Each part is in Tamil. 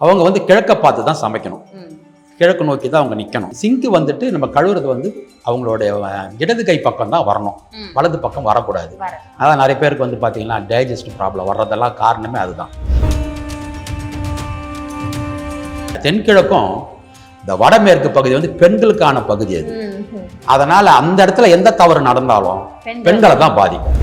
அவங்க வந்து கிழக்க பார்த்து தான் சமைக்கணும். கிழக்கு நோக்கி தான் அவங்க நிற்கணும் சிங்க்கு வந்துட்டு நம்ம கழுவுறது வந்து அவங்களுடைய இடது கை பக்கம் தான் வரணும். வலது பக்கம் வரக்கூடாது வர அதான் நிறைய பேருக்கு வந்து பார்த்தீங்கன்னா டைஜஸ்ட் ப்ராப்ளம் வர்றதெல்லாம் காரணமே அதுதான் தென்கிழக்கும் இந்த வடமேற்கு பகுதி வந்து பெண்களுக்கான பகுதி அது. அதனால அந்த இடத்துல எந்த தவறு நடந்தாலும் பெண்கள். பெண்களை தான் பாதிக்கும்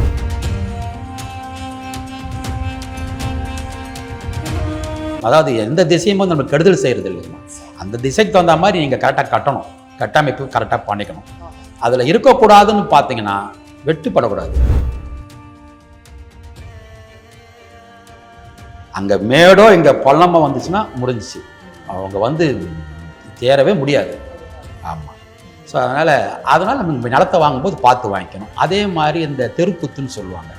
அதாவது எந்த திசையும் நம்ம கெடுதல் செய்கிறது இல்லைங்க அந்த திசைக்கு தகுந்த மாதிரி நீங்கள் கரெக்டாக கட்டணும். கட்டமைப்பு கரெக்டாக பண்ணிக்கணும். அதில் இருக்கக்கூடாதுன்னு பார்த்தீங்கன்னா வெட்டுப்படக்கூடாது. அங்கே மேடோ இங்கே பள்ளமோ வந்துச்சுன்னா முடிஞ்சிச்சு. அவங்க வந்து தேரவே முடியாது. ஆமாம் ஸோ அதனால் அதனால் நம்ம நிலத்தை வாங்கும்போது பார்த்து வாங்கிக்கணும். அதே மாதிரி இந்த தெருக்குத்துன்னு சொல்லுவாங்க.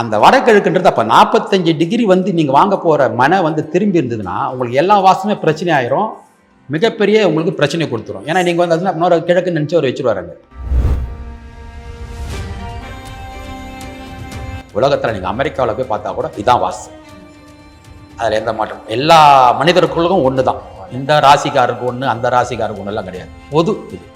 அந்த வடகிழக்குன்றது அப்போ நாற்பத்தஞ்சு டிகிரி வந்து நீங்கள் வாங்க போகிற மனை வந்து திரும்பி இருந்ததுன்னா உங்களுக்கு எல்லா வாசமே பிரச்சனை ஆயிரும். மிகப்பெரிய உங்களுக்கு பிரச்சனை கொடுத்துரும். ஏன்னா நீங்கள் வந்து அதுனா இன்னொரு கிழக்கு நினச்சி ஒரு வச்சுருவாருங்க உலகத்தில் நீங்கள் அமெரிக்காவில் போய் பார்த்தா கூட இதான் வாசம். அதில் எந்த மாற்றம் எல்லா மனிதர்களுக்கும் ஒன்று தான் இந்த ராசிக்காருக்கு ஒன்று அந்த ராசிக்காருக்கு ஒன்றுலாம் கிடையாது. பொது இது.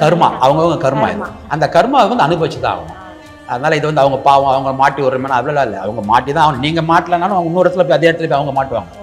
கர்மா. அவங்கவுங்க கர்மா இது. கர்மா. அந்த கர்மாவை வந்து அனுபவிச்சு தான் ஆகணும். அதனால இது வந்து அவங்க பாவம் அவங்க மாட்டி விடுறமே அவ்வளோ இல்லை. அவங்க மாட்டி தான் ஆகணும். நீங்கள் மாட்டலனாலும் அவங்க இன்னொரு இடத்துல போய் அதே இடத்துல போய் அவங்க மாட்டுவாங்க.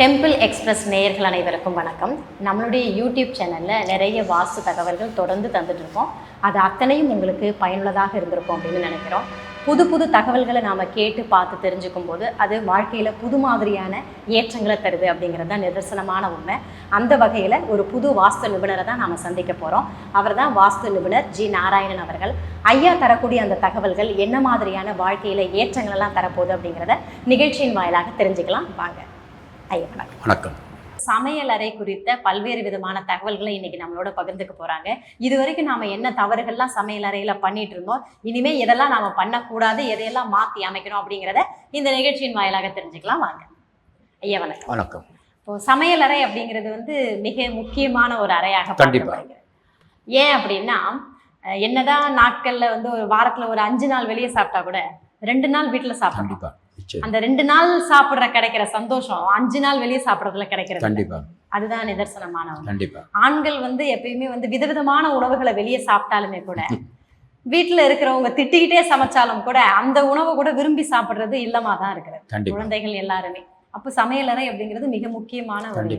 டெம்பிள் எக்ஸ்பிரஸ் நேயர்கள் அனைவருக்கும் வணக்கம். நம்மளுடைய யூடியூப் சேனலில் நிறைய வாஸ்து தகவல்கள் தொடர்ந்து தந்துட்டு இருக்கோம் அது அத்தனையும் உங்களுக்கு பயனுள்ளதாக இருந்திருக்கும் அப்படின்னு நினைக்கிறோம். புது புது தகவல்களை நாம் கேட்டு பார்த்து தெரிஞ்சுக்கும் போது அது வாழ்க்கையில் புது மாதிரியான ஏற்றங்களை தருது அப்படிங்கிறது தான் நிதர்சனமான உண்மை. அந்த வகையில் ஒரு புது வாஸ்து நிபுணரை தான் நாம் சந்திக்க போகிறோம் அவர் தான் வாஸ்து நிபுணர் ஜி நாராயணன் அவர்கள். ஐயா தரக்கூடிய அந்த தகவல்கள் என்ன மாதிரியான வாழ்க்கையில் ஏற்றங்கள் எல்லாம் தரப்போகுது அப்படிங்கிறத நிகழ்ச்சியின் வாயிலாக தெரிஞ்சுக்கலாம். வாங்க. ஐயா வணக்கம். வணக்கம். சமையல் அறை குறித்த பல்வேறு விதமான தகவல்களை இன்னைக்கு நம்மளோட பகிர்ந்துக்க போறாங்க. இது வரைக்கும் நாம என்ன தவறுகள்லாம் சமையல் அறையில பண்ணிட்டு இருந்தோம். இனிமே எதெல்லாம் நாம பண்ணக்கூடாது எதையெல்லாம் மாத்தி அமைக்கணும் அப்படிங்கிறத இந்த நிகழ்ச்சியின் வாயிலாக தெரிஞ்சுக்கலாம். வாங்க. ஐயா வணக்கம். வணக்கம். இப்போ சமையல் அறை அப்படிங்கிறது வந்து மிக முக்கியமான ஒரு அறையாக கண்டிப்பா. ஏன் அப்படின்னா என்னதான் நாட்கள்ல வந்து ஒரு வாரத்துல ஒரு அஞ்சு நாள் வெளியே சாப்பிட்டா கூட ரெண்டு நாள் வீட்டுல நிச்சயம் அந்த ரெண்டு நாள் சாப்பிடுற கிடைக்கிற சந்தோஷம் அஞ்சு நாள் வெளியே சாப்பிடுறதுல கிடைக்கிறது. கண்டிப்பா. அதுதான் நிதர்சனமான. கண்டிப்பா. ஆண்கள் வந்து எப்பயுமே வந்து விதவிதமான உணவுகளை வெளியே சாப்பிட்டாலுமே கூட வீட்டுல இருக்கிறவங்க திட்டிக்கிட்டே சமைச்சாலும் கூட அந்த உணவை கூட விரும்பி சாப்பிடுறது இல்லமா தான் இருக்கிறது குழந்தைகள் எல்லாருமே. அப்போ சமையலறை அப்படிங்கிறது மிக முக்கியமான ஒரு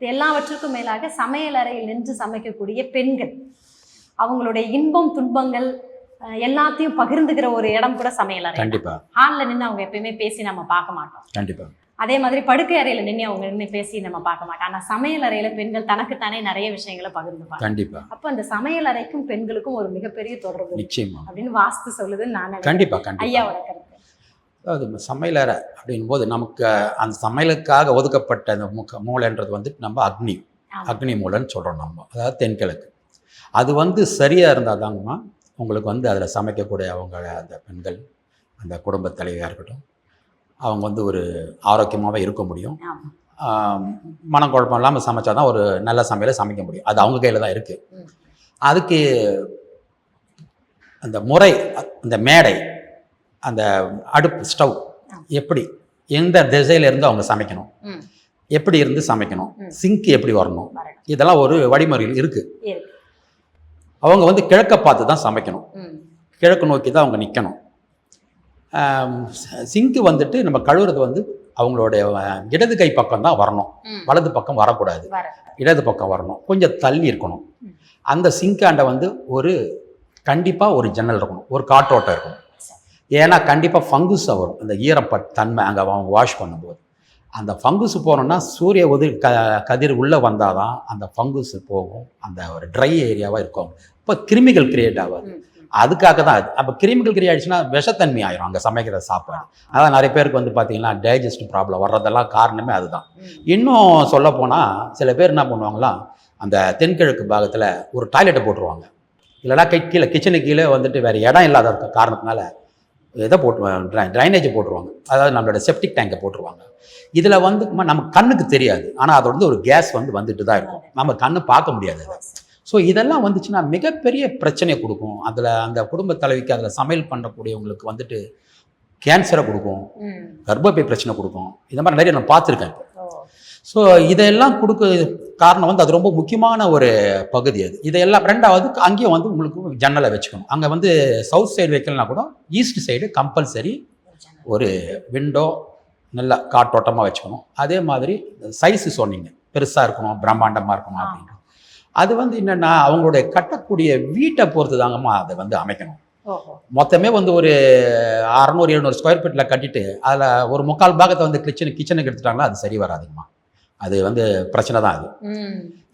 எல்லாவற்றுக்கும் மேலாக சமையலறையில் நின்று சமைக்கக்கூடிய பெண்கள் அவங்களுடைய இன்பம் துன்பங்கள் எல்லாத்தையும் பகிர்ந்துக்கிற ஒரு இடம் கூட சமையலறை கண்டிப்பா. ஹாலில் நின்று அவங்க எப்பயுமே பேசி நம்ம பார்க்க மாட்டோம். கண்டிப்பா. அதே மாதிரி படுக்கை அறையில நின்று அவங்க நின்று பேசி நம்ம பார்க்க மாட்டோம். ஆனா சமையல் அறையில பெண்கள் தனக்குத்தானே நிறைய விஷயங்களை பகிர்ந்துப்பாங்க. கண்டிப்பா. அப்ப அந்த சமையல் அறைக்கும் பெண்களுக்கும் ஒரு மிகப்பெரிய தொடர்பு நிச்சயமா. அப்படின்னு வாஸ்து சொல்லுதுன்னு நான். கண்டிப்பா கண்டிப்பா. ஐயாவோட கருத்து. அதாவது இந்த சமையலறை அப்படின் போது நமக்கு அந்த சமையலுக்காக ஒதுக்கப்பட்ட அந்த முக்க மூளைன்றது வந்து நம்ம அக்னி. அக்னி மூலைன்னு சொல்கிறோம் நம்ம. அதாவது தென்கிழக்கு. அது வந்து சரியாக இருந்தால் தாங்கம்மா உங்களுக்கு வந்து அதில் சமைக்கக்கூடிய அவங்க அந்த பெண்கள் அந்த குடும்பத் தலைவியாக இருக்கட்டும் அவங்க வந்து ஒரு ஆரோக்கியமாகவே இருக்க முடியும் மனக்குழப்பம் இல்லாமல் சமைச்சா தான் ஒரு நல்ல சமையலை சமைக்க முடியும் அது அவங்க கையில் தான் இருக்குது. அதுக்கு அந்த முறை அந்த மேடை அந்த அடுப்பு ஸ்டவ். எப்படி எந்த திசையில இருந்து அவங்க சமைக்கணும். எப்படி இருந்து சமைக்கணும். சிங்க் எப்படி வரணும். இதெல்லாம் ஒரு வழிமுறைகள் இருக்கு இருக்கு. அவங்க வந்து கிழக்க பார்த்து தான் சமைக்கணும். கிழக்கு நோக்கி தான் அவங்க நிற்கணும் சிங்க்கு வந்துட்டு நம்ம கழுவுறது வந்து அவங்களுடைய இடது கை பக்கம் தான் வரணும். வலது பக்கம் வரக்கூடாது. வர இடது பக்கம் வரணும். கொஞ்சம் தள்ளி இருக்கணும். அந்த சிங்காண்ட வந்து ஒரு கண்டிப்பாக ஒரு ஜன்னல் இருக்கணும். ஒரு காற்றோட்டம் இருக்கணும். ஏன்னா கண்டிப்பாக ஃபங்குஸாக வரும். அந்த ஈரப்பட் தன்மை அங்கே அவங்க வாஷ் பண்ணும்போது. அந்த ஃபங்குஸ் போனோம்னா சூரிய உதிர் க கதிர் உள்ளே வந்தால் தான் அந்த ஃபங்குஸ் போகும். அந்த ஒரு ட்ரை ஏரியாவாக இருக்கும். இப்போ கிருமிகள் கிரியேட் ஆகாது. அதுக்காக தான் அப்போ கிருமிகள் கிரியேட் ஆயிடுச்சுன்னா விஷத்தன்மை ஆயிரும் அங்கே சமைக்கிற சாப்பாடு. அதான் நிறைய பேருக்கு வந்து பார்த்தீங்கன்னா டைஜஸ்ட் ப்ராப்ளம் வர்றதெல்லாம் காரணமே அதுதான். இன்னும் சொல்ல போனால் சில பேர் என்ன பண்ணுவாங்களாம் அந்த தென்கிழக்கு பாகத்தில் ஒரு டாய்லெட்டை போட்டுருவாங்க. இல்லைனா கை கீழே கிச்சனுக்கு கீழே வந்துட்டு வேறு இடம் இல்லாத காரணத்தினால இதை போட்டு ட்ரைனேஜ் போட்டுருவாங்க. அதாவது நம்மளோட செப்டிக் டேங்கை போட்டுருவாங்க. இதில் வந்து நம்ம கண்ணுக்கு தெரியாது. ஆனால் அது வந்து ஒரு கேஸ் வந்து வந்துட்டு தான் இருக்கும். நம்ம கண்ணு பார்க்க முடியாது அதை. ஸோ இதெல்லாம் வந்துச்சுன்னா மிகப்பெரிய பிரச்சனையை கொடுக்கும். அதில் அந்த குடும்ப தலைவிக்கு அதில் சமையல் பண்ணக்கூடியவங்களுக்கு வந்துட்டு கேன்சரை கொடுக்கும். கர்ப்பப்பை பிரச்சனை கொடுக்கும். இந்த மாதிரி நிறைய நான் பார்த்துருக்கேன். ஸோ இதெல்லாம் கொடுக்க காரணம் வந்து அது ரொம்ப முக்கியமான ஒரு பகுதி அது. இதெல்லாம் ரெண்டாவது அங்கேயும் வந்து உங்களுக்கு ஜன்னலை வச்சுக்கணும். அங்கே வந்து சவுத் சைடு வைக்கலனா கூட ஈஸ்ட் சைடு கம்பல்சரி ஒரு விண்டோ நல்லா காற்றோட்டமாக வச்சுக்கணும். அதே மாதிரி சைஸு சொன்னீங்க. பெருசாக இருக்கணும் பிரம்மாண்டமாக இருக்கணும் அப்படின்னு அது வந்து என்னென்னா அவங்களுடைய கட்டக்கூடிய வீட்டை பொறுத்து தாங்கம்மா அதை வந்து அமைக்கணும். மொத்தமே வந்து ஒரு அறநூறு எழுநூறு ஸ்கொயர் ஃபீட்டில் கட்டிட்டு அதில் ஒரு முக்கால் பாகத்தை வந்து கிச்சனு கிச்சனுக்கு எடுத்துட்டாங்களா அது சரி வராதுங்கம்மா. அது வந்து பிரச்சனை தான் அது.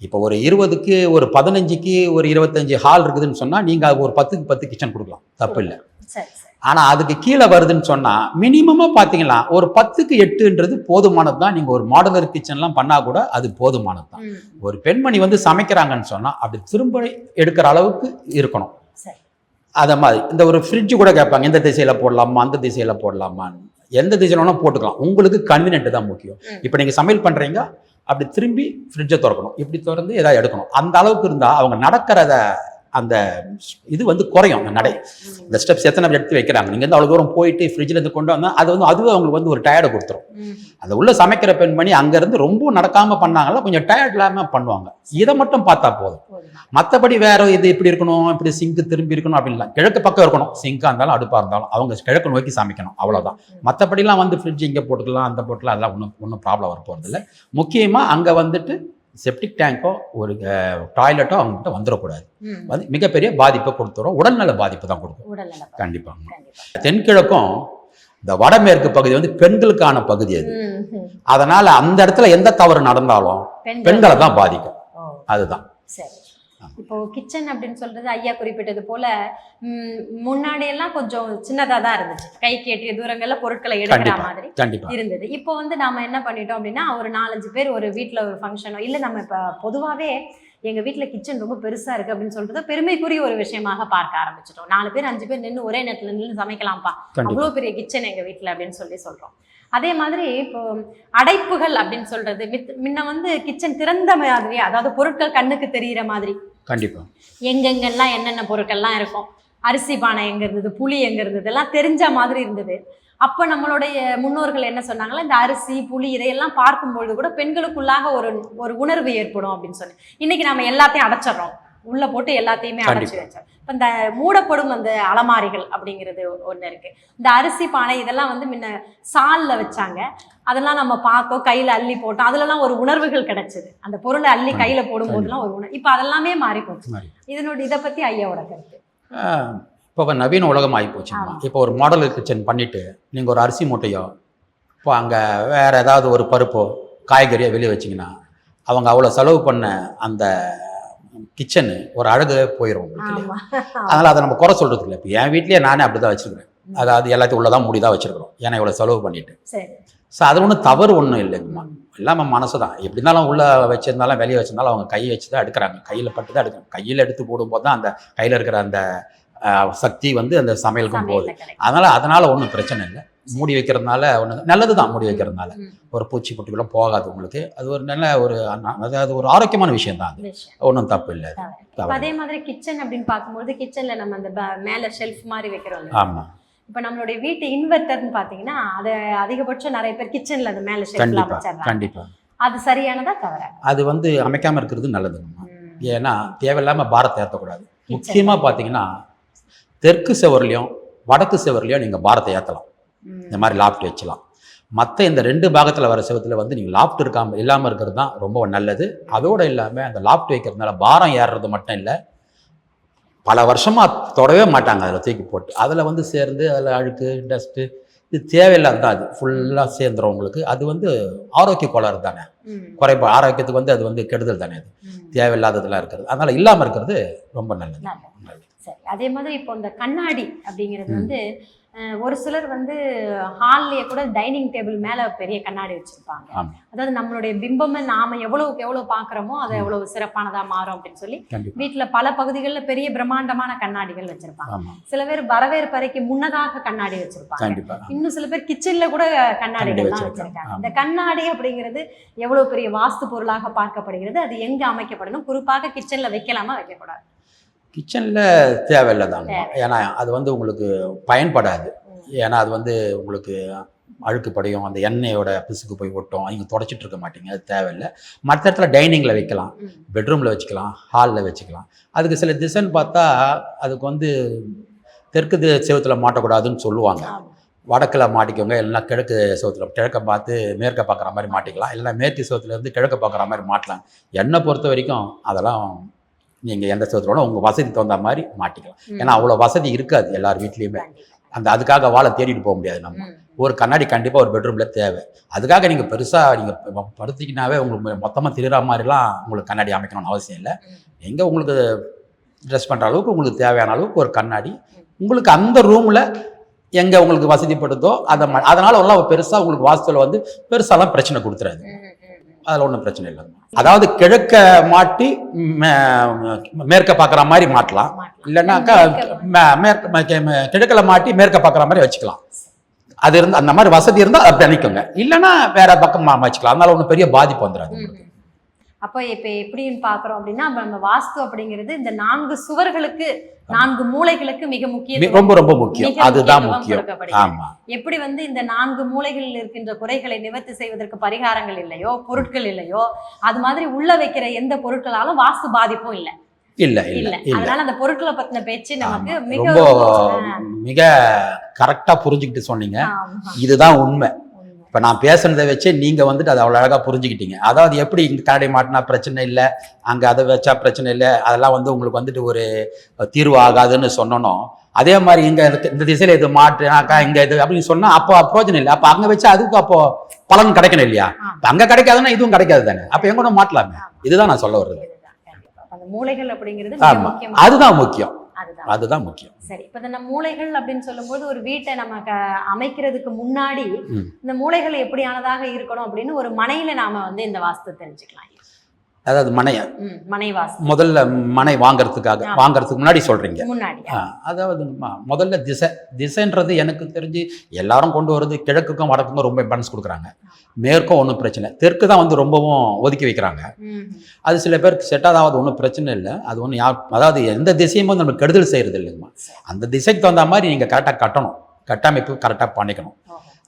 இப்போ ஒரு இருபதுக்கு ஒரு பதினஞ்சுக்கு ஒரு இருபத்தஞ்சு ஹால் இருக்குதுன்னு சொன்னால் நீங்கள் ஒரு பத்துக்கு பத்து கிச்சன் கொடுக்கலாம். தப்பு இல்லை. ஆனால் அதுக்கு கீழே வருதுன்னு சொன்னால் மினிமமாக பார்த்தீங்கன்னா ஒரு பத்துக்கு எட்டுன்றது போதுமானது தான். நீங்கள் ஒரு மாடலர் கிச்சன்லாம் பண்ணால் கூட அது போதுமானது தான். ஒரு பெண்மணி வந்து சமைக்கிறாங்கன்னு சொன்னால் அப்படி திரும்ப எடுக்கிற அளவுக்கு இருக்கணும். அதை மாதிரி இந்த ஒரு ஃப்ரிட்ஜ் கூட கேட்பாங்க இந்த திசையில் போடலாமா அந்த திசையில் போடலாமான்னு. எந்த திசையில் வேணால் போட்டுக்கலாம். உங்களுக்கு கன்வீனியன்ட் தான் முக்கியம். இப்போ நீங்கள் சமையல் பண்ணுறீங்க அப்படி திரும்பி ஃப்ரிட்ஜை திறக்கணும். இப்படி திறந்து ஏதாவது எடுக்கணும். அந்த அளவுக்கு இருந்தால் அவங்க நடக்கிறத அந்த இது வந்து குறையும் அந்த நடை. இந்த ஸ்டெப்ஸ் எத்தனை எடுத்து வைக்கிறாங்க. நீங்கள் வந்து அவ்வளோ தூரம் போயிட்டு ஃப்ரிட்ஜில் இருந்து கொண்டு வந்தால் அது வந்து அதுவே அவங்களுக்கு வந்து ஒரு டயர்டை கொடுத்துரும். அந்த உள்ள சமைக்கிற பெண்மணி அங்கேருந்து ரொம்ப நடக்காமல் பண்ணாங்களா கொஞ்சம் டயர்ட் இல்லாமல் பண்ணுவாங்க. இதை மட்டும் பார்த்தா போதும். மற்றபடி வேற இது இப்படி இருக்கணும் இப்படி சிங்க் திரும்பி இருக்கணும் அப்படின்லாம். கிழக்கு பக்கம் இருக்கணும். சிங்காக இருந்தாலும் அடுப்பாக இருந்தாலும். அவங்க கிழக்கு நோக்கி சமைக்கணும். அவ்வளோதான் மற்றபடிலாம் வந்து ஃப்ரிட்ஜ் இங்கே போட்டுக்கலாம் அந்த போட்டுக்கலாம் அதெல்லாம் ஒன்றும் ஒன்றும் ப்ராப்ளம் வர போகிறதில்ல முக்கியமாக அங்கே வந்துட்டு செப்டிக் டேங்கோ ஒரு டாய்லெட்டோ அவங்ககிட்ட வந்துடக்கூடாது. வந்து மிகப்பெரிய பாதிப்பை கொடுத்துரும். உடல்நல பாதிப்பு தான் கொடுக்கும். கண்டிப்பாக கண்டிப்பா. தென்கிழக்கும் இந்த வடமேற்கு பகுதி வந்து பெண்களுக்கான பகுதி அது. அதனால அந்த இடத்துல எந்த தவறு நடந்தாலும் பெண்கள் தான் பாதிக்கும். அதுதான். இப்போ கிச்சன் அப்படின்னு சொல்றது ஐயா குறிப்பிட்டது போல முன்னாடி எல்லாம் கொஞ்சம் சின்னதா தான் இருந்துச்சு. கைக்கு எட்டிய தூரங்கள்ல பொருட்களை எடுக்கிற. மாதிரி இருந்தது. இப்போ வந்து நாம என்ன பண்ணிட்டோம் அப்படின்னா ஒரு நாலஞ்சு பேர் ஒரு வீட்ல ஒரு ஃபங்க்ஷனோ இல்ல நம்ம இப்ப பொதுவாவே எங்க வீட்ல கிச்சன் ரொம்ப பெருசா இருக்கு அப்படின்னு சொல்றது பெருமைக்குரிய ஒரு விஷயமாக பார்க்க ஆரம்பிச்சிட்டோம். நாலு பேர் அஞ்சு பேர் நின்று ஒரே நேரத்துல நின்று சமைக்கலாம்ப்பா. கண்டிப்பா. அவ்வளோ பெரிய கிச்சன் எங்க வீட்ல அப்படின்னு சொல்லி சொல்றோம். அதே மாதிரி இப்போ அடைப்புகள் அப்படின்னு சொல்றது. முன்ன வந்து கிச்சன் திறந்த மாதிரி அதாவது பொருட்கள் கண்ணுக்கு தெரியிற மாதிரி. கண்டிப்பா. எங்கெங்கெல்லாம் என்னென்ன பொருட்கள்லாம் இருக்கும்? அரிசி பானை எங்க இருந்தது? புளி எங்க இருந்தது? எல்லாம் தெரிஞ்ச மாதிரி இருந்தது. அப்ப நம்மளுடைய முன்னோர்கள் என்ன சொன்னாங்களா இந்த அரிசி புளி இதையெல்லாம் பார்க்கும்பொழுது கூட பெண்களுக்குள்ளாக ஒரு ஒரு உணர்வு ஏற்படும் அப்படின்னு சொல்லி இன்னைக்கு நம்ம எல்லாத்தையும் அடைச்சிடுறோம். உள்ள போட்டு எல்லாத்தையுமே அடைச்சு. வச்சோம் இப்ப இந்த மூடப்படும் அந்த அலமாரிகள் அப்படிங்கிறது ஒண்ணு இருக்கு. இந்த அரிசி பானை இதெல்லாம் வந்து முன்ன சால்ல வச்சாங்க. அதெல்லாம் நம்ம பார்த்தோம் கையில அள்ளி போட்டோம். அதுலலாம் ஒரு உணர்வுகள் கிடைச்சது. அந்த பொருளை அள்ளி கையில போடும் போதெல்லாம் ஒரு உணர்வு இப்ப அதெல்லாமே மாறி. போச்சு இதனோட இதை பத்தி ஐயாவோட கருத்து. இப்போ நவீன உலகம் ஆகி ஆமா. இப்போ ஒரு மாடல் கிச்சன் பண்ணிட்டு நீங்கள் ஒரு அரிசி மூட்டையோ இப்போ அங்கே வேற ஏதாவது ஒரு பருப்போ காய்கறியோ வெளியே வச்சிங்கன்னா அவங்க அவ்வளோ செலவு பண்ண அந்த கிச்சனு ஒரு அழகு போயிடும் உங்களுக்கு இல்லையா? ஆமா. அதனால் அதை நம்ம குறை சொல்கிறது இல்லை. இப்போ என் வீட்லேயே நானே அப்படி தான் வச்சுருக்கிறேன் அதாவது எல்லாத்தையும் உள்ளதான் மூடி தான் வச்சுருக்கிறோம். ஏன்னா இவ்வளோ செலவு பண்ணிட்டு. ஸோ அது ஒன்றும் தவறு ஒன்றும் இல்லைங்கம்மா. இல்லாமல் மனசு தான் எப்படி இருந்தாலும் உள்ளே வச்சிருந்தாலும் வெளியே வச்சிருந்தாலும் அவங்க கை வச்சு தான் எடுக்கிறாங்க. கையில் பட்டு தான் எடுக்கிறாங்க. கையில் எடுத்து போடும்போது தான் அந்த கையில் இருக்கிற அந்த சக்தி வந்து அந்த சமையலுக்கும் போகுது. அதனால் அதனால் ஒன்றும் பிரச்சனை இல்லை. மூடி வைக்கிறதுனால ஒன்று நல்லது தான் மூடி வைக்கிறதுனால. ஒரு பூச்சி புட்டிகளும் போகாது உங்களுக்கு அது ஒரு நல்ல ஒரு அதாவது ஒரு ஆரோக்கியமான விஷயம் தான் அது. ஒன்றும் தப்பு இல்லை அது. அதே மாதிரி கிச்சன் அப்படின்னு பார்க்கும்போது கிச்சன்ல நம்ம அந்த மேல ஷெல்ஃப் மாதிரி வைக்கிறோம்? ஆமாம் இப்ப நம்மளுடைய வீட்டு இன்வெர்டர்னு பாத்தீங்கன்னா அது அதிகபட்சம் நிறைய பேர் கிச்சன்ல அந்த மேல ஷெல்ஃப்ல கண்டிப்பாக அது சரியானதா தவறா அது வந்து அமைக்காமல் இருக்கிறது ம். ஏன்னா தேவையில்லாமல் பாரத்தை ஏற்றக்கூடாது முக்கியமாக பார்த்தீங்கன்னா தெற்கு செவர்லையும் வடக்கு செவர்லையும் நீங்கள் பாரத்தை ஏற்றலாம். இந்த மாதிரி லாஃப்ட் வச்சலாம். மற்ற இந்த ரெண்டு பாகத்தில் வர செவத்தில் வந்து நீங்கள் லாஃப்ட் இருக்காம இல்லாமல் இருக்கிறது தான் ரொம்ப நல்லது. அதோடு இல்லாமல் அந்த லாஃப்ட் வைக்கிறதுனால பாரம் ஏறுறது மட்டும் இல்லை பல வருஷமாக தொடவே மாட்டாங்க அதில் தூக்கி போட்டு. அதில் வந்து சேர்ந்து அதில் அழுக்கு டஸ்ட்டு இது தேவையில்லாத தான் அது. ஃபுல்லாக சேர்ந்துரும் உங்களுக்கு. அது வந்து ஆரோக்கிய கோளாறு தானே. குறைபா ஆரோக்கியத்துக்கு வந்து அது வந்து கெடுதல் தானே அது. தேவையில்லாததெல்லாம் இருக்கிறது. அதனால் இல்லாமல் இருக்கிறது ரொம்ப நல்லது. சரி. அதே மாதிரி இப்போ இந்த கண்ணாடி அப்படிங்கிறது. வந்து ஒரு சிலர் வந்து ஹால்லயே கூட டைனிங் டேபிள் மேல பெரிய கண்ணாடி வச்சிருப்பாங்க. அதாவது நம்மளுடைய பிம்பமை நாம எவ்வளவுக்கு எவ்வளவு பாக்குறோமோ அது எவ்வளவு சிறப்பானதா மாறும் அப்படின்னு சொல்லி வீட்டுல பல பகுதிகளில் பெரிய பிரம்மாண்டமான கண்ணாடிகள் வச்சிருப்பாங்க. சில பேர் வரவேற்பறைக்கு முன்னதாக கண்ணாடி வச்சிருப்பாங்க. இன்னும் சில பேர் கிச்சன்ல கூட கண்ணாடிகள் தான் வச்சிருக்காங்க. வச்சிருக்காங்க. இந்த கண்ணாடி அப்படிங்கிறது எவ்வளவு பெரிய வாஸ்து பொருளாக பார்க்கப்படுகிறது அது எங்க அமைக்கப்படணும் குறிப்பாக கிச்சன்ல வைக்கலாமா வைக்கக்கூடாது. கிச்சனில் தேவையில்லை தாங்க ஏன்னா அது வந்து உங்களுக்கு பயன்படாது. ஏன்னா அது வந்து உங்களுக்கு அழுக்கு படியும் அந்த எண்ணெயோட பிசுக்கு போய் ஒட்டும் நீங்கள் தொடச்சிட்டு இருக்க மாட்டீங்க அது தேவையில்லை. மற்ற இடத்துல டைனிங்கில் வைக்கலாம். பெட்ரூமில் வச்சுக்கலாம் ஹாலில் வச்சுக்கலாம். அதுக்கு சில திசைன்னு பார்த்தா அதுக்கு வந்து தெற்கு செவுத்துல மாட்டக்கூடாதுன்னு சொல்லுவாங்க. வடக்கில் மாட்டிக்கோங்க இல்லைன்னா கிழக்கு செவுத்துல கிழக்க பார்த்து மேற்க பார்க்குற மாதிரி மாட்டிக்கலாம் இல்லைன்னா மேற்கு செவுத்துல இருந்து கிழக்க பார்க்குற மாதிரி மாட்டலாம். என்னை பொறுத்த வரைக்கும் அதெல்லாம் நீங்கள் எந்த செவத்துல உங்கள் வசதி தகுந்த மாதிரி மாட்டிக்கலாம். ஏன்னா அவ்வளோ வசதி இருக்காது எல்லார் வீட்லேயுமே. அந்த அதுக்காக வாழை தேடிட்டு போக முடியாது நம்ம. ஒரு கண்ணாடி கண்டிப்பாக ஒரு பெட்ரூமில் தேவை அதுக்காக நீங்கள் பெருசாக நீங்கள் படுத்திக்கினாவே உங்களுக்கு மொத்தமாக திரிகிற மாதிரிலாம் உங்களுக்கு கண்ணாடி அமைக்கணும்னு அவசியம் இல்லை. எங்கே உங்களுக்கு ட்ரெஸ் பண்ணுற அளவுக்கு உங்களுக்கு தேவையான அளவுக்கு ஒரு கண்ணாடி உங்களுக்கு அந்த ரூமில் எங்கே உங்களுக்கு வசதிப்படுதோ அதை அதனால் எல்லாம் பெருசாக உங்களுக்கு வாஸ்துவில் வந்து பெருசாலாம் பிரச்சனை கொடுத்துறாது. அதில் ஒன்றும் பிரச்சனை இல்லை. அதாவது கிழக்க மாட்டி மேற்க பார்க்குற மாதிரி மாட்டலாம். இல்லைன்னாக்கா மேற்க கிழக்கில் மாட்டி மேற்க பார்க்குற மாதிரி வச்சுக்கலாம். அது இருந்து அந்த மாதிரி வசதி இருந்தால் அப்படி அணிக்கோங்க இல்லைன்னா வேற பக்கம் வச்சுக்கலாம் அதனால ஒன்றும் பெரிய பாதிப்பு வந்துடாது உங்களுக்கு. அப்போ இப்ப எப்படின்னு பாக்குறோம் அப்படின்னா அப்ப நம்ம வாஸ்து அப்படிங்கிறது இந்த நான்கு சுவர்களுக்கு நான்கு மூலைகளுக்கு மிக முக்கியம் ரொம்ப ரொம்ப முக்கியம். மிக அதுதான் முக்கியம். எப்படி வந்து இந்த நான்கு மூலைகளில் இருக்கின்ற குறைகளை நிவர்த்தி செய்வதற்கு பரிகாரங்கள் இல்லையோ பொருட்கள் இல்லையோ அது மாதிரி உள்ள வைக்கிற எந்த பொருட்களாலும் வாஸ்து பாதிப்பும் இல்ல. இல்ல இல்ல அதனால அந்த பொருட்களை பத்தின பேச்சு நமக்கு. மிக மிக கரெக்டா புரிஞ்சுக்கிட்டு சொன்னீங்க. இதுதான் உண்மை. இப்ப நான் பேசுனதை வச்சு நீங்க வந்துட்டு அதை அவ்வளவு அழகா புரிஞ்சுக்கிட்டீங்க. அதாவது எப்படி இங்க கரடி மாட்டினா பிரச்சனை இல்லை அங்க அதை வச்சா பிரச்சனை இல்லை அதெல்லாம் வந்து உங்களுக்கு வந்துட்டு ஒரு தீர்வு ஆகாதுன்னு சொன்னோம். அதே மாதிரி இங்க இந்த திசையில இது மாற்றினாக்கா இங்க இது அப்படின்னு சொன்னா அப்போ பிரயோஜனம் இல்லை. அப்ப அங்க வச்சா அதுக்கு அப்போ பலன் கிடைக்கணும் இல்லையா? அங்க கிடைக்காதுன்னா இதுவும் கிடைக்காது தானே? அப்ப எங்க மாட்டலாமே? இதுதான் நான் சொல்ல வர்றது. மூளைகள் அப்படிங்கிறது மிக ஆமா. முக்கியமான அதுதான் முக்கியம். அதுதான். அதுதான் முக்கியம். சரி இப்ப இந்த மூளைகள் அப்படின்னு சொல்லும்போது ஒரு வீட்டை நம்ம க- அமைக்கிறதுக்கு முன்னாடி. இந்த மூளைகள் எப்படியானதாக இருக்கணும் அப்படின்னு ஒரு மனையில நாம வந்து இந்த வாஸ்து தெரிஞ்சுக்கலாம். அதாவது மனைய. முதல்ல மனை வாங்குறதுக்காக. வாங்குறதுக்கு முன்னாடி சொல்றீங்க. அதாவது முதல்ல திசை திசைன்றது எனக்கு தெரிஞ்சு எல்லாரும் கொண்டு வர்றது கிழக்குக்கும் வடக்குக்கும் ரொம்ப இம்பார்ட்டன்ஸ் கொடுக்குறாங்க. மேற்கும் ஒன்றும் பிரச்சனை. தெற்கு தான் வந்து ரொம்பவும் ஒதுக்கி வைக்கிறாங்க. அது சில பேருக்கு செட் ஆகாது ஒன்றும் பிரச்சனை இல்லை. அது ஒன்றும் யார் அதாவது எந்த திசையும் வந்து நம்ம கெடுதல் செய்கிறது இல்லைங்கம்மா அந்த திசைக்கு தகுந்த மாதிரி நீங்கள் கரெக்டாக கட்டணும். கட்டமைப்பு கரெக்டாக பண்ணிக்கணும்.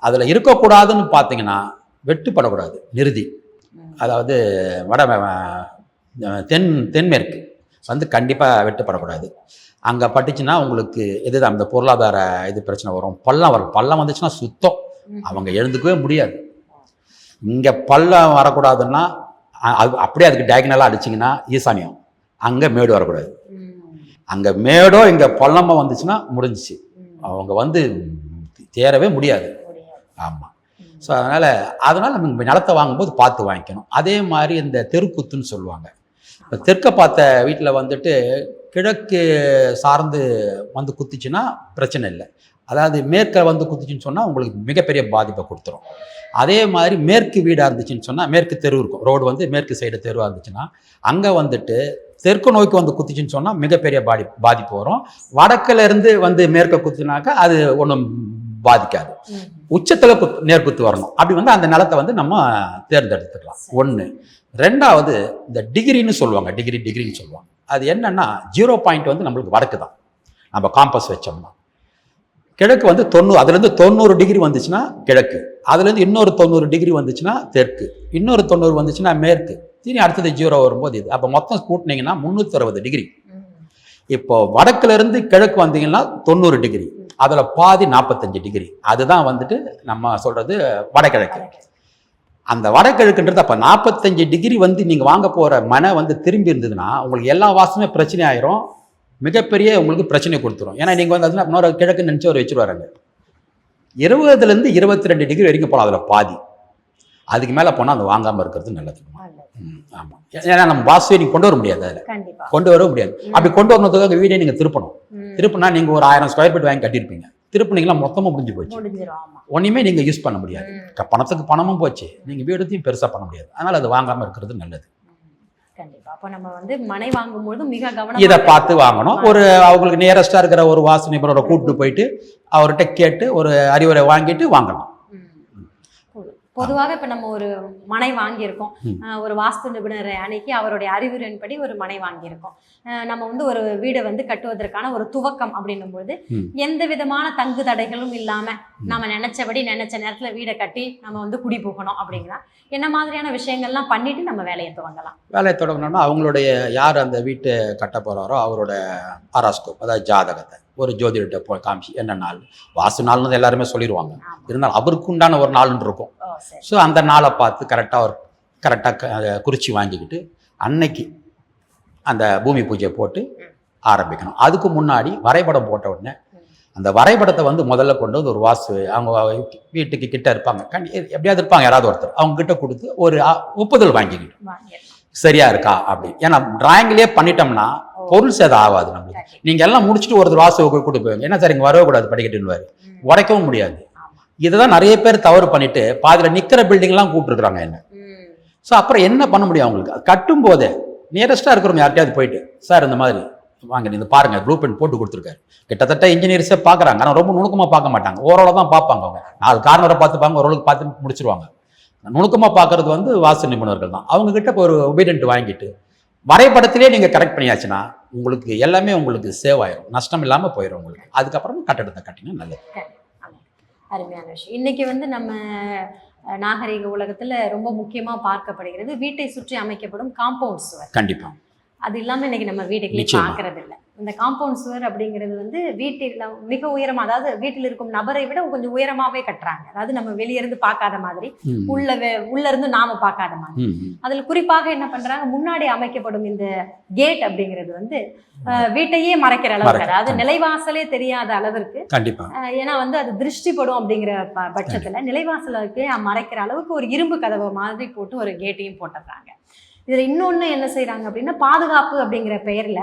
அதில் இருக்கக்கூடாதுன்னு பார்த்தீங்கன்னா வெட்டுப்படக்கூடாது. நிறுதி. அதாவது வட தென் தென்மேற்கு வந்து கண்டிப்பாக வெட்டுப்படக்கூடாது. அங்கே பட்டுச்சுன்னா உங்களுக்கு இதுதான் அந்த பொருளாதார இது பிரச்சனை வரும். பள்ளம் வரும். பள்ளம் வந்துச்சுன்னா சுத்தம். அவங்க எழுந்துக்கவே முடியாது. இங்கே பள்ளம் வரக்கூடாதுன்னா அது அப்படியே அதுக்கு டயக்னலாக அடிச்சிங்கன்னா ஈசானியம். அங்கே மேடு வரக்கூடாது. அங்கே மேடோ இங்கே பள்ளமோ வந்துச்சுன்னா முடிஞ்சிச்சு. அவங்க வந்து தேரவே முடியாது. ஆமாம். ஸோ அதனால் அதனால் நம்ம நிலத்தை வாங்கும்போது பார்த்து வாங்கிக்கணும். அதே மாதிரி இந்த தெருக்குத்துன்னு சொல்லுவாங்க. இப்போ தெற்க பார்த்த வீட்டில் வந்துட்டு கிழக்கு சார்ந்து வந்து குத்துச்சுன்னா பிரச்சனை இல்லை. அதாவது மேற்க வந்து குத்துச்சுன்னு சொன்னால் உங்களுக்கு மிகப்பெரிய பாதிப்பை கொடுத்துரும். அதே மாதிரி மேற்கு வீடாக இருந்துச்சுன்னு சொன்னால் மேற்கு தெரு இருக்கும். ரோடு வந்து மேற்கு சைடு தெருவாக இருந்துச்சுன்னா அங்கே வந்துட்டு தெற்கு நோக்கி வந்து குத்துச்சுன்னு சொன்னால் மிகப்பெரிய பாதி பாதிப்பு வரும். வடக்குல இருந்து வந்து மேற்க குத்துனாக்கா அது ஒன்றும் பாதிக்காது. உச்சத்துல குத்து நேர்குத்து வரணும். அப்படி வந்து அந்த நிலத்தை வந்து நம்ம தேர்ந்தெடுத்துக்கலாம். ஒன்று ரெண்டாவது இந்த டிகிரின்னு சொல்லுவாங்க. டிகிரி டிகிரின்னு சொல்லுவாங்க. அது என்னன்னா ஜீரோ பாயிண்ட் வந்து நம்மளுக்கு வடக்கு தான். நம்ம காம்பஸ் வச்சோம்னா. கிழக்கு வந்து தொண்ணூறு அதுலேருந்து தொண்ணூறு டிகிரி வந்துச்சுன்னா கிழக்கு. அதுலேருந்து இன்னொரு தொண்ணூறு டிகிரி வந்துச்சுன்னா தெற்கு. இன்னொரு தொண்ணூறு வந்துச்சுன்னா மேற்கு. திடீர்னு அடுத்தது ஜீரோ வரும்போது இது. அப்போ மொத்தம் கூட்டினீங்கன்னா முந்நூற்றி அறுபது டிகிரி. இப்போ வடக்குல இருந்து கிழக்கு வந்தீங்கன்னா தொண்ணூறு டிகிரி. அதுல பாதி நாற்பத்தஞ்சு டிகிரி அதுதான் வந்துட்டு நம்ம சொல்றது வடகிழக்கு. அந்த வடகிழக்குன்றது அப்ப நாற்பத்தஞ்சு டிகிரி வந்து நீங்க வாங்க போற மனை வந்து திரும்பி இருந்ததுன்னா உங்களுக்கு எல்லா வாசமே பிரச்சனை ஆயிரும். மிகப்பெரிய உங்களுக்கு பிரச்சனை கொடுத்துரும். ஏன்னா நீங்க வந்து இன்னொரு கிழக்கு நினைச்சு ஒரு வச்சுருவாருங்க இருபதுல இருந்து இருபத்தி ரெண்டு டிகிரி வரைக்கும் போகலாம் அதுல பாதி. அதுக்கு மேல போனா அது வாங்காம இருக்கிறது நல்லது. நல்லது. ம், ஆமா. ஏன்னா நம்ம வாசுவை நீங்க கொண்டு வர முடியாது அதுல. கொண்டு வர முடியாது. அப்படி கொண்டு வரணுன்றதுக்காக வீடே நீங்க திருப்பணும். திருப்பினா நீங்க ஒரு ஆயிரம் ஸ்கொயர் ஃபீட் வாங்கி கட்டியிருப்பீங்க. திருப்பினீங்களா மொத்தமாக முடிஞ்சு போச்சு. ஒன்றுமே நீங்கள் யூஸ் பண்ண முடியாது. பணத்துக்கு பணமும் போச்சு. நீங்கள் வீடுத்தையும் பெருசாக பண்ண முடியாது. அதனால் அது வாங்காமல் இருக்கிறது நல்லது. கண்டிப்பா. அப்ப நம்ம வந்து மனை வாங்கும்போது மிக இதை பார்த்து வாங்கணும். ஒரு அவங்களுக்கு நியரஸ்டாக இருக்கிற ஒரு வாசு நிபுணரை கூப்பிட்டு போயிட்டு அவர்கிட்ட கேட்டு ஒரு அறிவுரை வாங்கிட்டு வாங்கணும் பொதுவாக இப்ப நம்ம ஒரு மனை வாங்கியிருக்கோம். ஒரு வாஸ்து நிபுணரை அன்னைக்கு அவருடைய அறிவுரையின்படி ஒரு மனை வாங்கியிருக்கோம். நம்ம வந்து ஒரு வீடை வந்து கட்டுவதற்கான ஒரு துவக்கம் அப்படின்னும் பொழுது. எந்த விதமான தங்கு தடைகளும் இல்லாம நம்ம நினைச்சபடி நினைச்ச நேரத்துல வீடை கட்டி நம்ம வந்து குடி போகணும் அப்படிங்கன்னா என்ன மாதிரியான விஷயங்கள்லாம் பண்ணிட்டு நம்ம வேலையை துவங்கலாம்? வேலையை தொடங்கணும்னா அவங்களுடைய யார் அந்த வீட்டை கட்ட போகிறாரோ அவரோட ஆராஸ்கோப் அதாவது ஜாதகத்தை. ஒரு ஜோதிடத்தை போய் காமிச்சு என்ன நாள்? வாசு நாள்னு எல்லாருமே சொல்லிடுவாங்க. இருந்தாலும் அவருக்கு உண்டான ஒரு நாள்னு இருக்கும். ஸோ அந்த நாளை பார்த்து கரெக்டாக ஒரு கரெக்டாக குறித்து வாங்கிக்கிட்டு அன்னைக்கு அந்த பூமி பூஜை போட்டு. ஆரம்பிக்கணும். அதுக்கு முன்னாடி வரைபடம் போட்ட உடனே. அந்த வரைபடத்தை வந்து முதல்ல கொண்டு வந்து ஒரு வாசு அவங்க வீட்டுக்கு கிட்ட இருப்பாங்க. கண்டி எப்படியாவது இருப்பாங்க யாராவது ஒருத்தர். அவங்க கிட்ட கொடுத்து ஒரு ஒப்புதல் வாங்கிக்கிட்டு சரியா இருக்கா அப்படி. ஏன்னா டிராயிங்லேயே பண்ணிட்டோம்னா. பொருள் சேதம் ஆகாது நம்மளுக்கு. நீங்க எல்லாம் முடிச்சுட்டு ஒருத்தர் வாசு கூட்டு போவீங்க என்ன சார் இங்க வரவே கூடாது படிக்கட்டுன்னு. உடைக்கவும் முடியாது. இதுதான் நிறைய பேர் தவறு பண்ணிட்டு பாதியில் நிக்கிற பில்டிங்லாம் கூப்பிட்டுருக்காங்க என்ன. ஸோ அப்புறம் என்ன பண்ண முடியும் அவங்களுக்கு? கட்டும் போதே நியரஸ்டாக இருக்கிறவங்க யார்ட்டையாவது போயிட்டு சார் இந்த மாதிரி வாங்க நீங்க பாருங்க ப்ளூ பிரிண்ட் போட்டு கொடுத்துருக்காரு. கிட்டத்தட்ட இன்ஜினியர்ஸே பார்க்குறாங்க. ஆனால் ரொம்ப நுணுக்கமாக பார்க்க மாட்டாங்க. ஓரளவு தான் பார்ப்பாங்க அவங்க. நாலு கார்னரை பார்த்துப்பாங்க ஓரளவுக்கு பார்த்து முடிச்சிருவாங்க. நுணுக்கமாக பார்க்கறது வந்து வாஸ்து நிபுணர்கள் தான். அவங்க கிட்ட இப்போ ஒரு ஒபீடியன்ட் வாங்கிட்டு வரைபடத்திலே நீங்கள் கரெக்ட் பண்ணியாச்சுன்னா உங்களுக்கு எல்லாமே உங்களுக்கு சேவ் ஆயிரும். நஷ்டம் இல்லாமல் போயிடும் உங்களுக்கு. அதுக்கப்புறம் கட்டடத்தை கட்டினா நல்லது. அருமையான விஷயம். இன்னைக்கு வந்து நம்ம நாகரிக உலகத்துல ரொம்ப முக்கியமா பார்க்கப்படுகிறது வீட்டை சுற்றி அமைக்கப்படும் காம்பவுண்ட் சுவர் கண்டிப்பாக அது இல்லாம இன்னைக்கு நம்ம நிச்சயமா. பார்க்கறது இல்ல இந்த காம்பவுண்ட் சுவர் அப்படிங்கிறது வந்து வீட்டில் மிக உயரமா அதாவது வீட்டில் இருக்கும் நபரை விட கொஞ்சம் உயரமாவே கட்டுறாங்க. அதாவது நம்ம வெளிய இருந்து பார்க்காத மாதிரி உள்ள உள்ள இருந்து நாம பார்க்காத மாதிரி. அதுல குறிப்பாக என்ன பண்றாங்க முன்னாடி அமைக்கப்படும் இந்த கேட் அப்படிங்கிறது வந்து வீட்டையே மறைக்கிற அளவுக்கு அதாவது. நிலைவாசலே தெரியாத அளவிற்கு ஏன்னா வந்து அது திருஷ்டிப்படும் அப்படிங்கிற பட்சத்துல நிலைவாசலுக்கு மறைக்கிற அளவுக்கு ஒரு இரும்பு கதவை மாதிரி போட்டு ஒரு கேட்டையும் போட்டுடுறாங்க. இதுல இன்னொன்னு என்ன செய்றாங்க அப்படின்னா பாதுகாப்பு அப்படிங்கிற பெயர்ல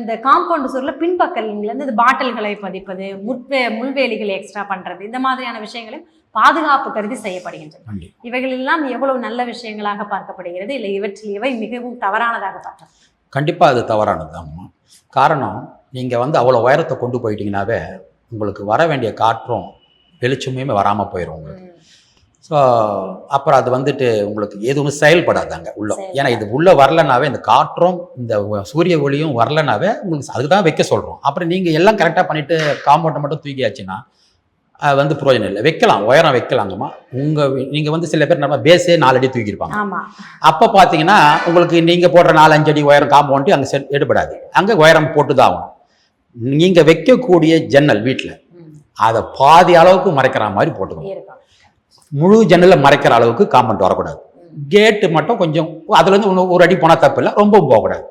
இந்த காம்பவுண்ட் சுவர்ல பின்பக்கங்கள்ல இருந்து இந்த பாட்டில்களை பதிப்பது முட்வே முள்வேலிகளை எக்ஸ்ட்ரா பண்றது இந்த மாதிரியான விஷயங்களும் பாதுகாப்பு கருதி செய்யப்படுகின்றன இவைகள் எல்லாம் எவ்வளவு நல்ல விஷயங்களாக பார்க்கப்படுகிறது இல்லை இவற்றில் எவை மிகவும் தவறானதாக பார்க்கலாம். கண்டிப்பா அது தவறானது தான்மா காரணம் நீங்க வந்து அவ்வளோ உயரத்தை கொண்டு போயிட்டீங்கன்னாவே உங்களுக்கு வர வேண்டிய காற்றும் வெளிச்சமுமே வராம போயிடும் உங்களுக்கு. ஸோ அப்புறம் அது வந்துட்டு உங்களுக்கு எதுவுமே செயல்படாது அங்கே உள்ள. ஏன்னா இது உள்ள வரலனாவே இந்த காற்றும் இந்த சூரிய ஒளியும் வரலனாவே உங்களுக்கு அதுக்கு தான் வைக்க சொல்கிறோம் அப்புறம் நீங்கள் எல்லாம் கரெக்டாக பண்ணிட்டு காம்பவுண்டை மட்டும் தூக்கியாச்சுன்னா அது வந்து பிரயோஜனம் இல்லை. வைக்கலாம் உயரம் வைக்கலாங்கம்மா. உங்கள் நீங்கள் வந்து சில பேர் நம்ம பேஸே நாலு அடி தூக்கியிருப்பாங்க. அப்போ பார்த்தீங்கன்னா உங்களுக்கு நீங்கள் போடுற நாலு அஞ்சு அடி உயரம் காம்பவுண்டு அங்கே செட் எடுபடாது. அங்கே உயரம் போட்டு தான் ஆகணும். நீங்கள் வைக்கக்கூடிய ஜன்னல் வீட்டில். அதை பாதி அளவுக்கு மறைக்கிற மாதிரி போட்டுக்கணும். முழு ஜன்னலை மறைக்கிற அளவுக்கு காம்பவுண்ட் வரக்கூடாது. கேட்டு மட்டும் கொஞ்சம் அதுலேருந்து இன்னும் ஒரு அடி போனால் தப்பு இல்லை ரொம்ப போகக்கூடாது.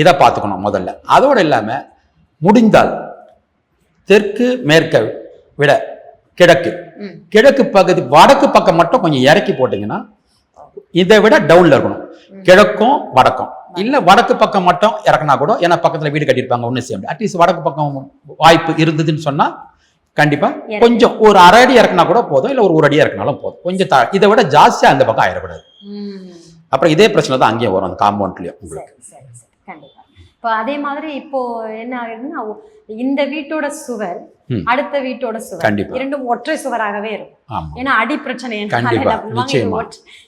இதை பார்த்துக்கணும் முதல்ல. அதோடு இல்லாமல் முடிந்தால் தெற்கு மேற்க விட கிழக்கு. கிழக்கு பகுதி வடக்கு பக்கம் மட்டும் கொஞ்சம் இறக்கி போட்டிங்கன்னா இதை விட டவுனில் இருக்கணும். கிழக்கும் வடக்கும். இல்லை வடக்கு பக்கம் மட்டும் இறக்குனா கூட ஏன்னா பக்கத்தில் வீடு கட்டியிருப்பாங்க ஒன்றும் செய்ய முடியாது. அட்லீஸ்ட் வடக்கு பக்கம் வாய்ப்பு இருந்ததுன்னு சொன்னால் கண்டிப்பாக இறக்கி. கொஞ்சம் ஒரு அரை அடி இறக்குனா கூட போதும் இல்லை ஒரு ஒரு அடி இறக்குனாலும் போதும் கொஞ்சம் இதை விட ஜாஸ்தியாக அந்த பக்கம் ஆயிடக்கூடாது. அப்புறம் இதே பிரச்சனை தான் அங்கேயும் வரும் அந்த காம்பவுண்ட்லேயும் உங்களுக்கு கண்டிப்பா இப்போ அதே மாதிரி இப்போ என்ன ஆகுதுன்னா இந்த வீட்டோட சுவர். அடுத்த வீட்டோட சுவர். கண்டிப்பா. இரண்டும் ஒற்றை சுவராகவே இருக்கும். ஏன்னா அடி பிரச்சனை.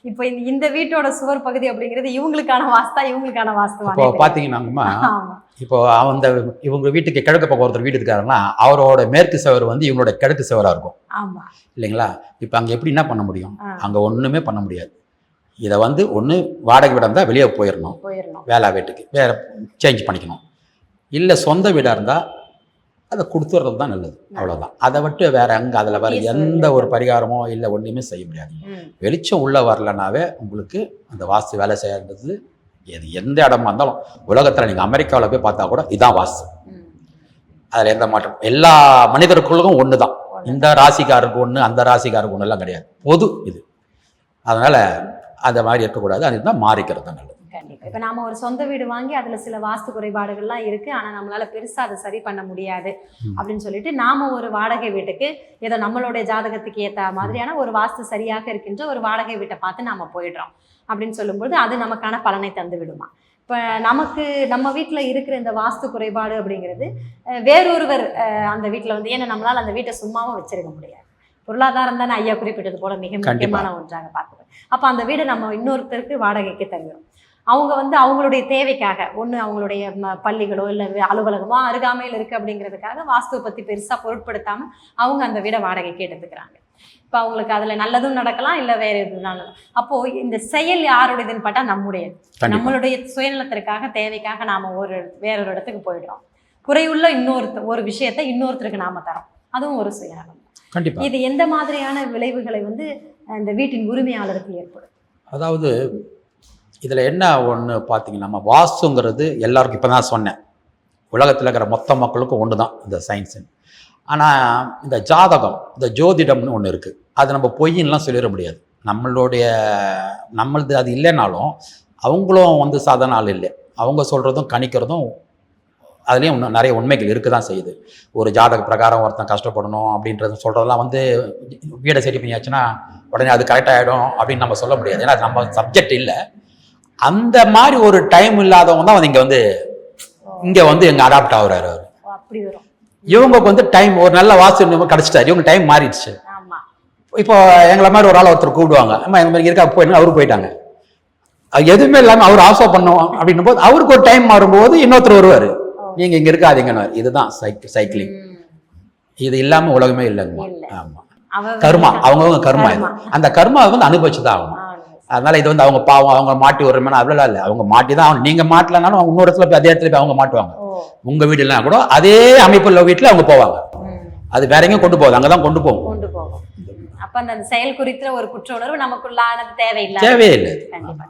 இப்போ இந்த- வீட்டோட சுவர் பகுதி அப்படிங்கிறது இவங்களுக்கான வாஸ்தா இவங்களுக்கான வாஸ்துவா இப்போ பார்த்தீங்கன்னாங்கம்மா ஆமா. இப்போ அந்த இவங்க வீட்டுக்கு கிழக்கு பக்கம் ஒருத்தர் வீடு இருக்காருன்னா அவரோட மேற்கு சுவர் வந்து இவங்களோட கிழக்கு சுவராக இருக்கும். ஆமா. இல்லைங்களா? இப்போ அங்கே எப்படி என்ன பண்ண முடியும். அங்கே ஒன்றுமே பண்ண முடியாது. இதை வந்து ஒன்று வாடகை வீடாக இருந்தால் வெளியே போயிடணும் வேலை வீட்டுக்கு. வேறு சேஞ்ச் பண்ணிக்கணும். இல்லை சொந்த வீடாக இருந்தால் அதை கொடுத்துறது தான் நல்லது. அவ்வளோதான் அதை விட்டு வேற அங்கே அதில் வேற எந்த ஒரு பரிகாரமோ இல்லை ஒன்றுமே செய்ய முடியாது. வெளிச்சம் உள்ளே வரலனாவே உங்களுக்கு அந்த வாஸ்து வேலை செய்யறது எது எந்த இடமா இருந்தாலும் உலகத்தில் நீங்கள் அமெரிக்காவில் போய் பார்த்தா கூட இதான் வாஸ்து. அதில் எந்த மாற்றம் எல்லா மனிதர்களுக்கும் ஒன்று தான் இந்த ராசிக்காருக்கு ஒன்று அந்த ராசிக்காருக்கு ஒன்று எல்லாம் கிடையாது. பொது இது. அதனால் அந்த மாதிரி இருக்கக்கூடாது. அதுதான் மாறிக்கிறது தான் நல்லது. கண்டிப்பா. இப்ப நாம ஒரு சொந்த வீடு வாங்கி அதுல சில வாஸ்து குறைபாடுகள்லாம் இருக்கு. ஆனா நம்மளால பெருசா அதை சரி பண்ண முடியாது. அப்படின்னு சொல்லிட்டு நாம ஒரு வாடகை வீட்டுக்கு ஏதோ நம்மளுடைய ஜாதகத்துக்கு ஏத்த மாதிரியான ஒரு வாஸ்து சரியாக இருக்கின்ற ஒரு வாடகை வீட்டை பார்த்து நாம போயிடுறோம் அப்படின்னு சொல்லும்போது அது நமக்கான பலனை தந்து விடுமா? இப்ப நமக்கு நம்ம வீட்ல இருக்கிற இந்த வாஸ்து குறைபாடு அப்படிங்கிறது வேறொருவர் அஹ், அந்த வீட்ல வந்து ஏன்னா நம்மளால அந்த வீட்டை சும்மாவும் வச்சிருக்க முடியாது. பொருளாதாரம் தானே ஐயா குறிப்பிட்டது போல மிக. முக்கியமான ஒன்றாக பார்க்குது அப்போ அந்த வீடு நம்ம இன்னொருத்தருக்கு வாடகைக்கு தருகிறோம். அவங்க வந்து அவங்களுடைய தேவைக்காக ஒன்று அவங்களுடைய பள்ளிகளோ இல்லை அலுவலகமோ அருகாமையில் இருக்குது அப்படிங்கிறதுக்காக வாஸ்துவை பற்றி பெருசாக பொருட்படுத்தாமல் அவங்க அந்த வீடை வாடகைக்கு எடுத்துக்கிறாங்க. இப்போ அவங்களுக்கு அதில் நல்லதும் நடக்கலாம் இல்லை வேறு நல்லதும் அப்போது இந்த செயல் யாருடையதுன்னு பார்த்தா நம்முடையது. நம்மளுடைய சுயநலத்திற்காக தேவைக்காக நாம் ஒரு வேறொரு இடத்துக்கு போயிடுறோம். குறையுள்ள இன்னொருத்த ஒரு விஷயத்தை இன்னொருத்தருக்கு நாம தரோம். அதுவும் ஒரு சுயநலம். இது எந்த மாதிரியான விளைவுகளை வந்து இந்த வீட்டின் உரிமையாளருக்கு ஏற்படும்? அதாவது இதில் என்ன ஒன்று பார்த்தீங்கன்னா நம்ம வாஸ்துங்கிறது எல்லாருக்கும் இப்போ தான் சொன்னேன். உலகத்தில் இருக்கிற மொத்த மக்களுக்கும் ஒன்று தான் இந்த சயின்ஸுன்னு ஆனால் இந்த ஜாதகம் இந்த ஜோதிடம்னு ஒன்று இருக்குது அது நம்ம பொய்யின்லாம் சொல்லிட முடியாது. நம்மளுடைய நம்மளது அது இல்லைனாலும் அவங்களும் வந்து சாதாரண ஆள் இல்லை. அவங்க சொல்கிறதும் கணிக்கிறதும் அதுலேயும் இன்னும் நிறைய உண்மைகள் இருக்க தான் செய்யுது. ஒரு ஜாதக பிரகாரம் ஒருத்தன் கஷ்டப்படணும் அப்படின்றது சொல்கிறதெல்லாம் வந்து வீடை சரி பண்ணியாச்சுன்னா உடனே அது கரெக்டாகிடும் அப்படின்னு நம்ம சொல்ல முடியாது. ஏன்னா அது நம்ம சப்ஜெக்ட் இல்லை. அந்த மாதிரி ஒரு டைம் இல்லாதவங்க தான் வந்து இங்கே வந்து இங்கே வந்து எங்கள் அடாப்ட் ஆகுறாரு அவர். இவங்களுக்கு வந்து டைம் ஒரு நல்ல வாசு கிடச்சிட்டாரு. இவங்க டைம் மாறிடுச்சு. இப்போ எங்களை மாதிரி ஒரு ஆள் ஒருத்தர் கூப்பிடுவாங்க. அம்மா எங்க மாதிரி இருக்கா? போயிட்டு அவரு போயிட்டாங்க. எதுவுமே இல்லாமல் அவர் ஆஃப் பண்ணுவோம் அப்படின்னும் போது அவருக்கு ஒரு டைம் மாறும்போது இன்னொருத்தர் வருவார். நீங்கள் இங்கே இருக்காதீங்கன்னு. இதுதான் சைக் சைக்கிளிங். இது இல்லாமல் உலகமே இல்லைங்கம்மா. இல்ல. ஆமாம் கர்மா. அவங்கவுங்க கர்மா. அந்த கர்மா வந்து அனுபவிச்சு தான் ஆகணும். ஆ, அதனால இது வந்து அவங்க பாவம் அவங்க மாட்டி விடுறமே அப்படிலாம் இல்லை. அவங்க மாட்டி தான் ஆகணும். நீங்கள் மாட்டலனாலும் அவங்க இன்னொரு இடத்துல போய் அதே இடத்துல போய் அவங்க மாட்டுவாங்க. ஓ. உங்க வீடு இல்லைனா கூட அதே அமைப்புள்ள வீட்டில் அவங்க போவாங்க. அது வேற எங்கேயும் கொண்டு போகுது. அங்கே தான் கொண்டு போகும். கொண்டு போகும். அப்ப அந்த செயல் குறித்த ஒரு குற்ற உணர்வு நமக்குள்ளானது தேவையில்லை தேவையே இல்லை. கண்டிப்பா.